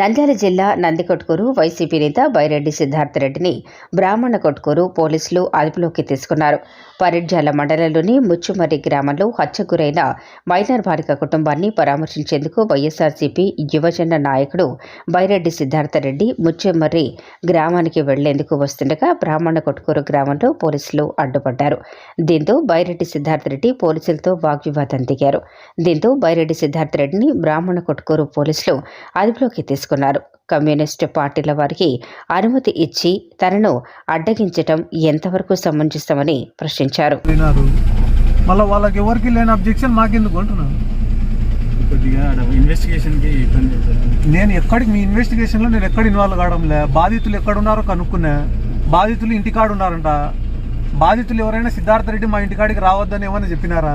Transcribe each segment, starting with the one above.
నంద్యాల జిల్లా నందికొట్కూరు వైసీపీ నేత బైరెడ్డి సిద్ధార్థ రెడ్డిని బ్రాహ్మణ కొట్కూరు పోలీసులు అదుపులోకి తీసుకున్నారు. పరిడ్జాల మండలంలోని ముచ్చుమర్రి గ్రామంలో హత్య గురైన మైనర్ బాలిక కుటుంబాన్ని పరామర్శించేందుకు వైఎస్ఆర్సీపీ యువజన నాయకుడు బైరెడ్డి సిద్ధార్థ రెడ్డి ముచ్చుమర్రి గ్రామానికి వెళ్ళేందుకు వస్తుండగా బ్రాహ్మణ కొట్కూరు గ్రామంలో పోలీసులు అడ్డుపడ్డారు. దీంతో బైరెడ్డి సిద్ధార్థ రెడ్డి పోలీసులతో వాగ్వివాదం దిగారు. దీంతో బైరెడ్డి సిద్ధార్థ రెడ్డిని బ్రాహ్మణ కొట్కూరు పోలీసులు అదుపులోకి తీసుకున్నారు కమ్యూనిస్టు పార్టీల వారికి అనుమతి ఇచ్చి తనను అడ్డగించటం ఎంతవరకు సమంజసమని ప్రశ్నించారు. మళ్ళీ వాళ్ళకి ఎవరికి లేని అబ్జెక్షన్ మాకెందుకు అంటున్నాను కొద్దిగా ఇన్వెస్టిగేషన్కి ఇబ్బంది అవుతుంది నేను ఎక్కడికి మీ ఇన్వెస్టిగేషన్లో నేను ఎక్కడ ఇన్వాల్వ్ కావడంలే. బాధితులు ఎక్కడున్నారో కనుక్కున్నా బాధితులు ఇంటికాడ ఉన్నారంట బాధితులు ఎవరైనా సిద్ధార్థ రెడ్డి మా ఇంటికాడికి రావద్దని ఏమన్నా చెప్పినారా?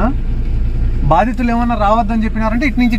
ఆ? బాధితులు ఏమన్నా రావద్దని చెప్పినారంటే ఇటు నుంచి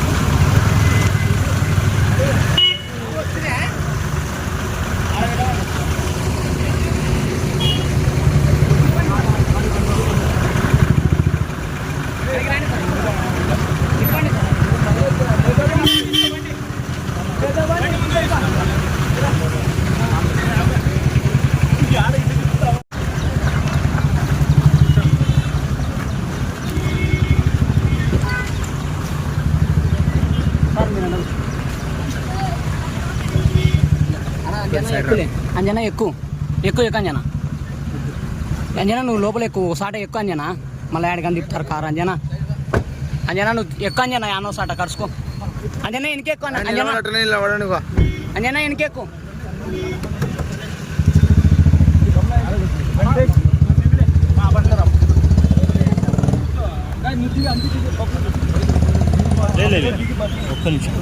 అంజనా ఎక్కువ ఎక్కువ ఎక్కువ అంజనా అంజనా. నువ్వు లోపల ఎక్కువ సాట ఎక్కువ అంజనా. మళ్ళీ ఆడికని తిప్పుతారు కారు అంజనా. అంజనా నువ్వు ఎక్కువ అంజనా యానో సాట కరుసుకో. అంజనా ఎనికెక్కువ అంజనా అంజనా. ఎనికెక్కువ ఒక్క నిమిషం.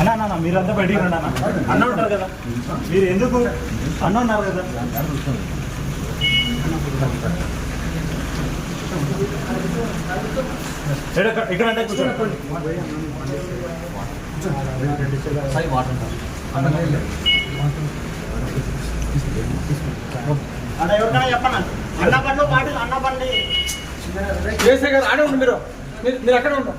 అన్నా అన్న మీరంతా బయటికి రండి అన్న. అన్న ఉంటారు కదా. మీరు ఎందుకు? అన్న ఉన్నారు కదా. ఇక్కడ- అంటే కూర్చోండి. అన్న ఎవరికైనా చెప్పండి అన్న బండ్లు పాటిల్ అన్న బండి మీరు. మీరు అక్కడే ఉంటారు